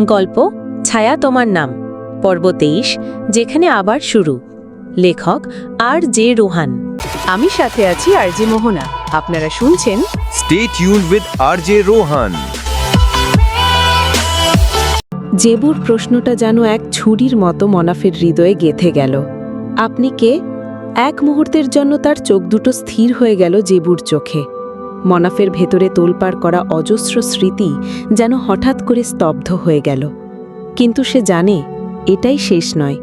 গল্প ছায়া তোমার নাম। পর্ব তেইশ যেখানে আবার শুরু। লেখক আর জে রোহান। আমি সাথে আছি আর জে মোহনা। আপনারা শুনছেন Stay with R J Rohan. জেবুর প্রশ্নটা যেন এক ছুরির মতো মনাফের হৃদয়ে গেথে গেল। আপনি কে? এক মুহূর্তের জন্য তার চোখ দুটো স্থির হয়ে গেল জেবুর চোখে। মনাফের ভেতরে তোলপাড় করা অজস্র স্মৃতি যেন হঠাৎ করে স্তব্ধ হয়ে গেল। কিন্তু সে জানে, এটাই শেষ নয়।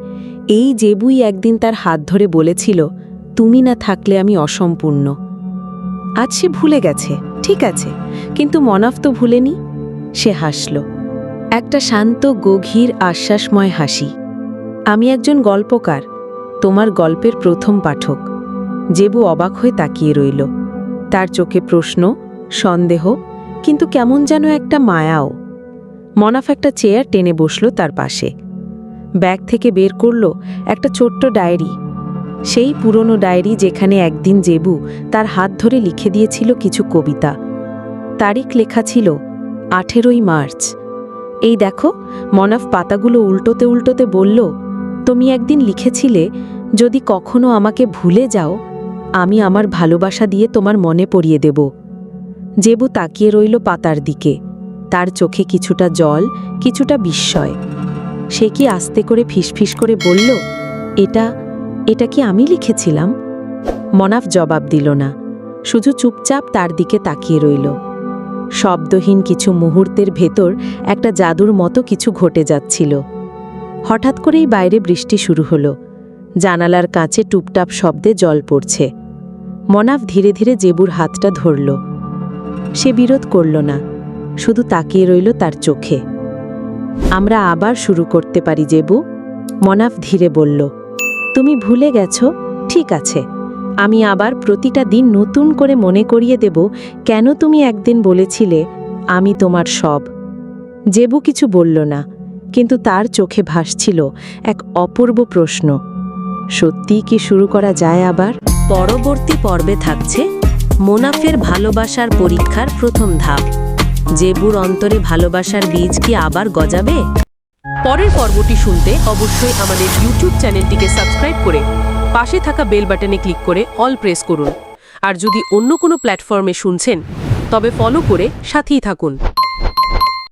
এই জেবুই একদিন তার হাত ধরে বলেছিল, তুমি না থাকলে আমি অসম্পূর্ণ। আজ সে ভুলে গেছে, ঠিক আছে, কিন্তু মনাফ তো ভুলেনি। সে হাসল, একটা শান্ত, গভীর, আশ্বাসময় হাসি। আমি একজন গল্পকার, তোমার গল্পের প্রথম পাঠক। জেবু অবাক হয়ে তাকিয়ে রইল। তার চোখে প্রশ্ন, সন্দেহ, কিন্তু কেমন যেন একটা মায়াও। মনাফ একটা চেয়ার টেনে বসল তার পাশে। ব্যাগ থেকে বের করল একটা ছোট্ট ডায়েরি। সেই পুরনো ডায়েরি যেখানে একদিন জেবু তার হাত ধরে লিখে দিয়েছিল কিছু কবিতা। তারিখ লেখা ছিল আঠেরোই মার্চ। এই দেখো, মনাফ পাতাগুলো উল্টোতে উল্টোতে বলল, তুমি একদিন লিখেছিলে, যদি কখনো আমাকে ভুলে যাও আমি আমার ভালোবাসা দিয়ে তোমার মনে পড়িয়ে দেব। জেবু তাকিয়ে রইল পাতার দিকে। তার চোখে কিছুটা জল, কিছুটা বিস্ময়। সে কি আস্তে করে ফিসফিস করে বলল, এটা এটা কি আমি লিখেছিলাম? মনাফ জবাব দিল না। শুধু চুপচাপ তার দিকে তাকিয়ে রইল। শব্দহীন কিছু মুহূর্তের ভেতর একটা জাদুর মতো কিছু ঘটে যাচ্ছিল। হঠাৎ করেই বাইরে বৃষ্টি শুরু হলো। জানালার কাছে টুপটাপ শব্দে জল পড়ছে। মনাফ ধীরে ধীরে জেবুর হাতটা ধরল। সে বিরোধ করল না, শুধু তাকিয়ে রইল তার চোখে। আমরা আবার শুরু করতে পারি, জেবু? মনাফ ধীরে বলল, তুমি ভুলে গেছ? ঠিক আছে। আমি আবার প্রতিটা দিন নতুন করে মনে করিয়ে দেব কেন তুমি একদিন বলেছিলে, আমি তোমার সব। জেবু কিছু বলল না, কিন্তু তার চোখে ভাসছিল এক অপূর্ব প্রশ্ন সত্যিই কি শুরু করা যায় আবার? পরবর্তী পর্বে থাকছে মোনাফের ভালোবাসার পরীক্ষার প্রথম ধাপ। জেবুর অন্তরে ভালোবাসার বীজ কি আবার গজাবে? পরের পর্বটি শুনতে অবশ্যই আমাদের ইউটিউব চ্যানেলটিকে সাবস্ক্রাইব করে পাশে থাকা বেল বাটনে ক্লিক করে অল প্রেস করুন। আর যদি অন্য কোনো প্ল্যাটফর্মে শুনছেন, তবে ফলো করে সাথেই থাকুন।